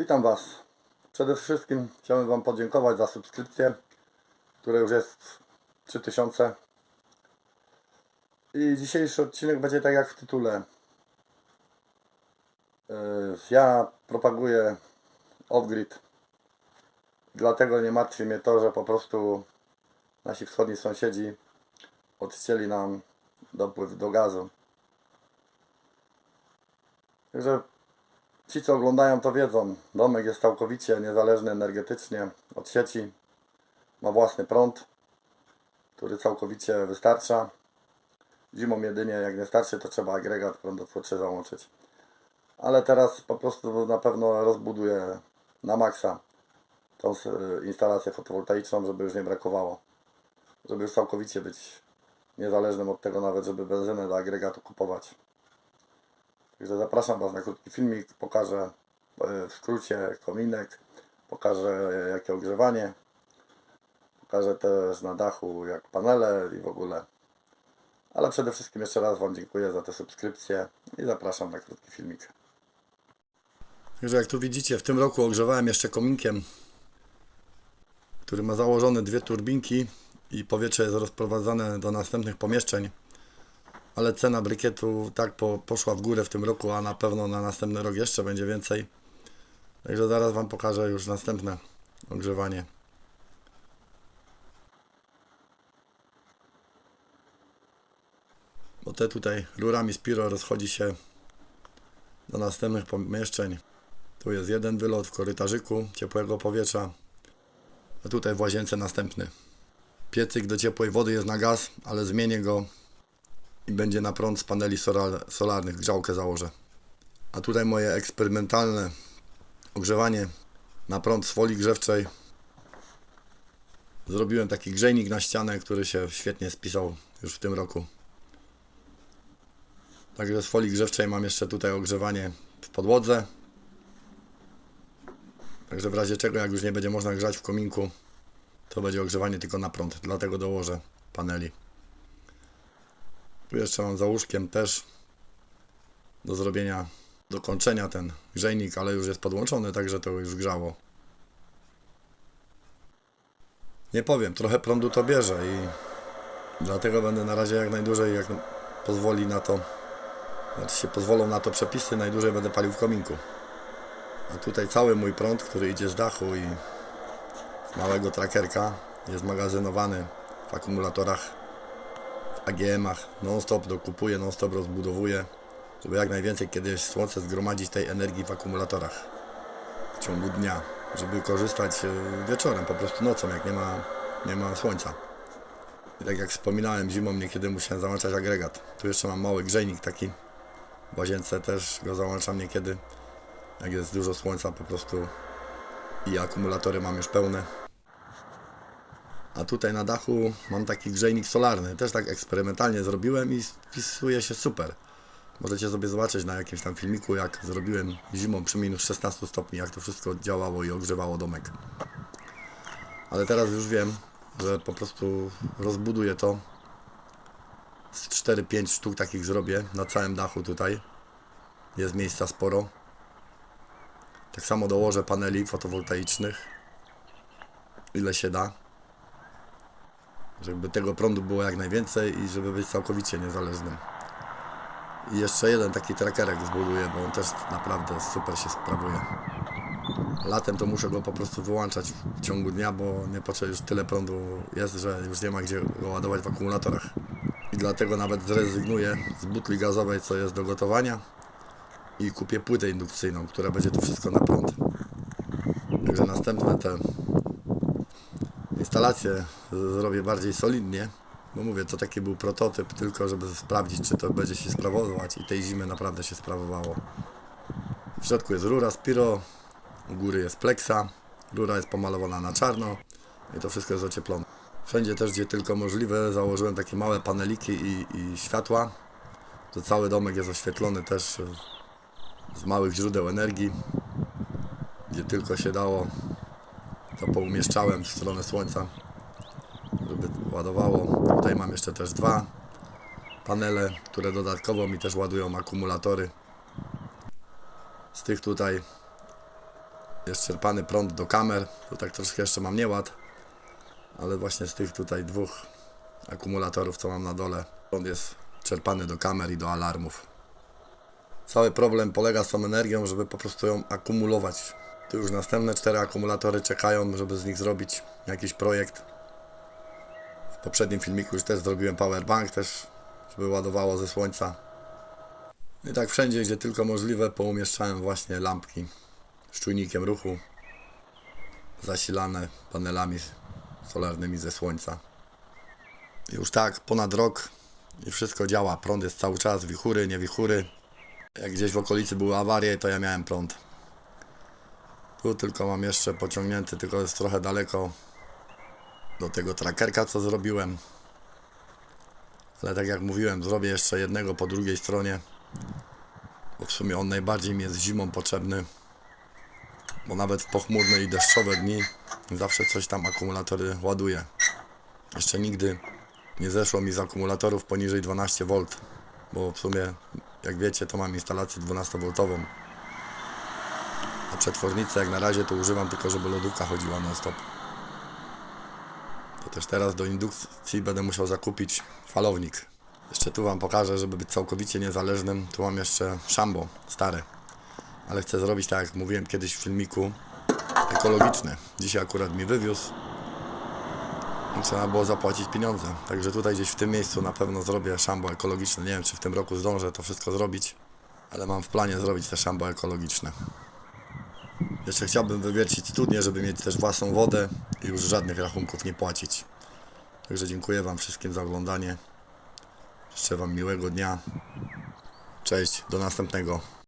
Witam Was. Przede wszystkim chciałem Wam podziękować za subskrypcję, które już jest 3000. I dzisiejszy odcinek będzie tak jak w tytule. Yy, Ja propaguję off-grid. Dlatego nie martwi mnie to, że po prostu nasi wschodni sąsiedzi odcięli nam dopływ do gazu. Także Ci, co oglądają, to wiedzą. Domek jest całkowicie niezależny energetycznie od sieci. Ma własny prąd, który całkowicie wystarcza. Zimą jedynie, jak nie starczy, to trzeba agregat prądotwórczy załączyć. Ale teraz po prostu na pewno rozbuduję na maksa tą s- instalację fotowoltaiczną, żeby już nie brakowało. Żeby już całkowicie być niezależnym od tego nawet, żeby benzynę do agregatu kupować. Także zapraszam Was na krótki filmik, pokażę e, w skrócie kominek, pokażę jakie ogrzewanie, pokażę też na dachu jak panele i w ogóle. Ale przede wszystkim jeszcze raz Wam dziękuję za te subskrypcje i zapraszam na krótki filmik. Także jak tu widzicie, w tym roku ogrzewałem jeszcze kominkiem, który ma założone dwie turbinki i powietrze jest rozprowadzane do następnych pomieszczeń ale cena brykietu tak po, poszła w górę w tym roku, a na pewno na następny rok jeszcze będzie więcej. Także zaraz Wam pokażę już następne ogrzewanie. Bo te tutaj rurami Spiro rozchodzi się do następnych pomieszczeń. Tu jest jeden wylot w korytarzyku ciepłego powietrza, a tutaj w łazience następny. Piecyk do ciepłej wody jest na gaz, ale zmienię go i będzie na prąd z paneli solar, solarnych, grzałkę założę. A tutaj moje eksperymentalne ogrzewanie na prąd z folii grzewczej. Zrobiłem taki grzejnik na ścianę, który się świetnie spisał już w tym roku. Także z folii grzewczej mam jeszcze tutaj ogrzewanie w podłodze. Także w razie czego, jak już nie będzie można grzać w kominku, to będzie ogrzewanie tylko na prąd. Dlatego dołożę paneli. Tu jeszcze mam za łóżkiem też do zrobienia, dokończenia ten grzejnik, ale już jest podłączony, także to już grzało. Nie powiem, trochę prądu to bierze i dlatego będę na razie jak najdłużej, jak pozwoli na to, znaczy się pozwolą na to przepisy, najdłużej będę palił w kominku. A tutaj cały mój prąd, który idzie z dachu i z małego trackerka jest magazynowany w akumulatorach AGM-ach non-stop dokupuję, non-stop rozbudowuję, żeby jak najwięcej kiedyś słońce zgromadzić tej energii w akumulatorach w ciągu dnia, żeby korzystać e, wieczorem, po prostu nocą, jak nie ma, nie ma słońca. I tak jak wspominałem, zimą niekiedy musiałem załączać agregat. Tu jeszcze mam mały grzejnik taki, w łazience też go załączam niekiedy, jak jest dużo słońca po prostu i akumulatory mam już pełne. A tutaj na dachu mam taki grzejnik solarny. Też tak eksperymentalnie zrobiłem i spisuje się super. Możecie sobie zobaczyć na jakimś tam filmiku, jak zrobiłem zimą przy minus 16 stopni, jak to wszystko działało i ogrzewało domek. Ale teraz już wiem, że po prostu rozbuduję to. Z 4-5 sztuk takich zrobię na całym dachu tutaj. Jest miejsca sporo. Tak samo dołożę paneli fotowoltaicznych. Ile się da żeby tego prądu było jak najwięcej i żeby być całkowicie niezależnym. I jeszcze jeden taki trackerek zbuduję, bo on też naprawdę super się sprawuje. Latem to muszę go po prostu wyłączać w ciągu dnia, bo nie potrzeba już tyle prądu jest, że już nie ma gdzie go ładować w akumulatorach. I dlatego nawet zrezygnuję z butli gazowej, co jest do gotowania i kupię płytę indukcyjną, która będzie to wszystko na prąd. Także następne te instalację zrobię bardziej solidnie, bo mówię, to taki był prototyp, tylko żeby sprawdzić, czy to będzie się sprawować i tej zimy naprawdę się sprawowało. W środku jest rura Spiro, u góry jest pleksa, rura jest pomalowana na czarno i to wszystko jest ocieplone. Wszędzie też, gdzie tylko możliwe, założyłem takie małe paneliki i, i światła, to cały domek jest oświetlony też z małych źródeł energii, gdzie tylko się dało to poumieszczałem w stronę słońca, żeby ładowało. Tutaj mam jeszcze też dwa panele, które dodatkowo mi też ładują akumulatory. Z tych tutaj jest czerpany prąd do kamer. Tu tak troszkę jeszcze mam nieład, ale właśnie z tych tutaj dwóch akumulatorów, co mam na dole, prąd jest czerpany do kamer i do alarmów. Cały problem polega z tą energią, żeby po prostu ją akumulować. Tu już następne cztery akumulatory czekają, żeby z nich zrobić jakiś projekt. W poprzednim filmiku już też zrobiłem powerbank, też żeby ładowało ze słońca. I tak wszędzie, gdzie tylko możliwe, poumieszczałem właśnie lampki z czujnikiem ruchu zasilane panelami solarnymi ze słońca. Już tak ponad rok i wszystko działa. Prąd jest cały czas, wichury, nie wichury. Jak gdzieś w okolicy były awarie, to ja miałem prąd. Tu tylko mam jeszcze pociągnięty, tylko jest trochę daleko do tego trackerka, co zrobiłem. Ale tak jak mówiłem, zrobię jeszcze jednego po drugiej stronie. Bo w sumie on najbardziej mi jest zimą potrzebny. Bo nawet w pochmurne i deszczowe dni zawsze coś tam akumulatory ładuje. Jeszcze nigdy nie zeszło mi z akumulatorów poniżej 12V. Bo w sumie, jak wiecie, to mam instalację 12V. A przetwornicę jak na razie to używam tylko, żeby lodówka chodziła non stop. To też teraz do indukcji będę musiał zakupić falownik. Jeszcze tu Wam pokażę, żeby być całkowicie niezależnym. Tu mam jeszcze szambo stare. Ale chcę zrobić tak, jak mówiłem kiedyś w filmiku, ekologiczne. Dzisiaj akurat mi wywiózł. Trzeba było zapłacić pieniądze. Także tutaj gdzieś w tym miejscu na pewno zrobię szambo ekologiczne. Nie wiem, czy w tym roku zdążę to wszystko zrobić. Ale mam w planie zrobić te szambo ekologiczne. Jeszcze chciałbym wywiercić studnię, żeby mieć też własną wodę i już żadnych rachunków nie płacić. Także dziękuję Wam wszystkim za oglądanie. Życzę Wam miłego dnia. Cześć, do następnego.